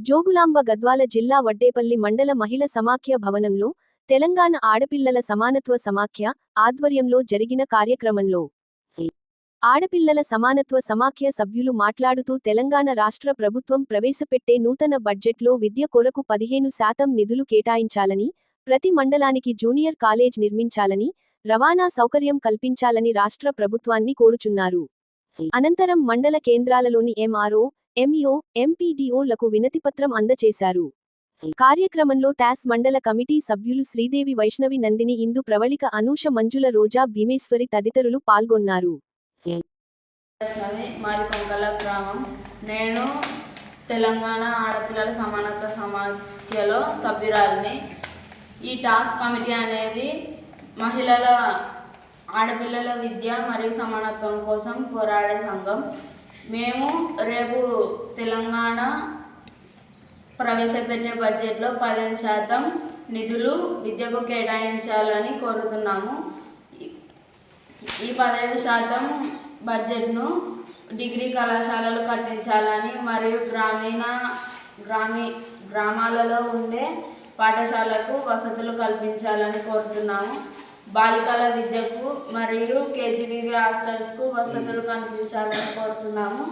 జోగులాంబ గద్వాల జిల్లా వడ్డేపల్లి మండల మహిళ సమాఖ్య భవనంలో తెలంగాణ ఆడపిల్లల సమానత్వ సమాఖ్య ఆధ్వర్యంలో జరిగిన కార్యక్రమంలో ఆడపిల్లల సమానత్వ సమాఖ్య సభ్యులు మాట్లాడుతూ తెలంగాణ రాష్ట్ర ప్రభుత్వం ప్రవేశపెట్టే నూతన బడ్జెట్లో విద్య కొరకు పదిహేను శాతం నిధులు కేటాయించాలని ప్రతి మండలానికి జూనియర్ కాలేజ్ నిర్మించాలని రవాణా సౌకర్యం కల్పించాలని రాష్ట్ర ప్రభుత్వాన్ని కోరుచున్నారు. అనంతరం మండల కేంద్రాలలోని ఎంఆర్ఓ ఎంఈఓ ఎంపీడీఓలకు వినతిపత్రం అందజేశారు కార్యక్రమంలో టాస్ మండల కమిటీ సభ్యులు శ్రీదేవి వైష్ణవి నందిని ఇందు ప్రవళిక అనూష మంజుల రోజా భీమేశ్వరి తదితరులు పాల్గొన్నారు. మాది గ్రామం. నేను తెలంగాణ ఆడపిల్లల సమానత్వ సమాఖ్యలో సభ్యురాలిని. ఈ టాస్క్ కమిటీ అనేది మహిళల ఆడపిల్లల విద్య మరియు సమానత్వం కోసం పోరాడే సంఘం. మేము రేపు తెలంగాణ ప్రవేశపెట్టే బడ్జెట్లో పదిహేను శాతం నిధులు విద్యకు కేటాయించాలని కోరుతున్నాము. ఈ- పదహైదు శాతం బడ్జెట్ను డిగ్రీ కళాశాలలు కట్టించాలని మరియు గ్రామీణ గ్రామీ గ్రామాలలో ఉండే పాఠశాలకు వసతులు కల్పించాలని కోరుతున్నాము. బాలికల విద్యకు మరియు కేజీబీవీ హాస్టల్స్కు వసతులు కల్పించాలని కోరుతున్నాము.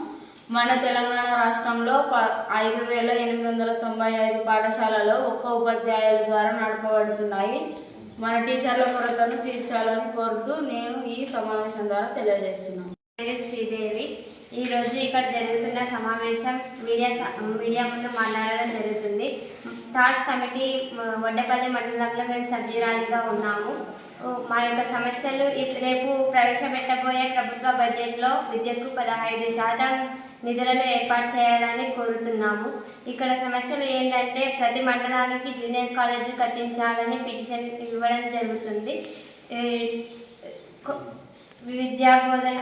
మన తెలంగాణ రాష్ట్రంలో ప ఐదు వేల ఎనిమిది వందల తొంభై ఐదు పాఠశాలలో ఒక్క ఉపాధ్యాయుల ద్వారా నడపబడుతున్నాయి. మన టీచర్ల కొరతను తీర్చాలని కోరుతూ నేను ఈ సమావేశం ద్వారా తెలియజేస్తున్నాను. శ్రీదేవి. ఈరోజు ఇక్కడ జరుగుతున్న సమావేశం మీడియా మీడియా ముందు మాట్లాడడం జరుగుతుంది. టాస్ కమిటీ వడ్డపల్లి మండలంలో మేము సభ్యురాలిగా ఉన్నాము. మా యొక్క సమస్యలు రేపు ప్రవేశపెట్టబోయే ప్రభుత్వ బడ్జెట్లో విద్యకు పదహైదు శాతం నిధులను ఏర్పాటు చేయాలని కోరుతున్నాము. ఇక్కడ సమస్యలు ఏంటంటే ప్రతి మండలానికి జూనియర్ కాలేజీ కట్టించాలని పిటిషన్ ఇవ్వడం జరుగుతుంది. విద్యా బోధన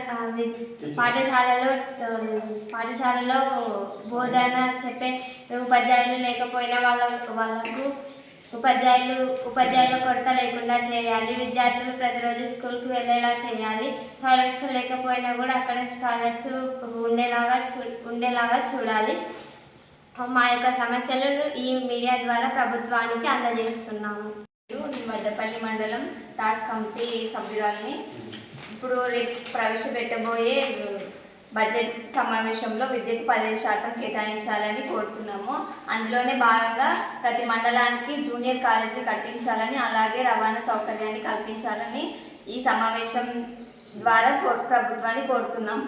పాఠశాలలో పాఠశాలలో బోధన చెప్పే ఉపాధ్యాయులు లేకపోయిన వాళ్ళ వాళ్ళకు ఉపాధ్యాయులు ఉపాధ్యాయుల కొరత లేకుండా చేయాలి. విద్యార్థులు ప్రతిరోజు స్కూల్కి వెళ్ళేలా చేయాలి. టాయిలెట్స్ లేకపోయినా కూడా అక్కడ టాయిలెట్స్ ఉండేలాగా చూ ఉండేలాగా చూడాలి. మా యొక్క సమస్యలను ఈ మీడియా ద్వారా ప్రభుత్వానికి అందజేస్తున్నాము. నేను వడ్డపల్లి మండలం టాస్క్ కమిటీ సభ్యురాలిని ఇప్పుడు రేపు ప్రవేశపెట్టబోయే బడ్జెట్ సమావేశంలో విద్యకు పదిహేను శాతం కేటాయించాలని కోరుతున్నాము. అందులోనే భాగంగా ప్రతి మండలానికి జూనియర్ కాలేజీలు కట్టించాలని అలాగే రవాణా సౌకర్యాన్ని కల్పించాలని ఈ సమావేశం ద్వారా కో ప్రభుత్వాన్ని కోరుతున్నాం.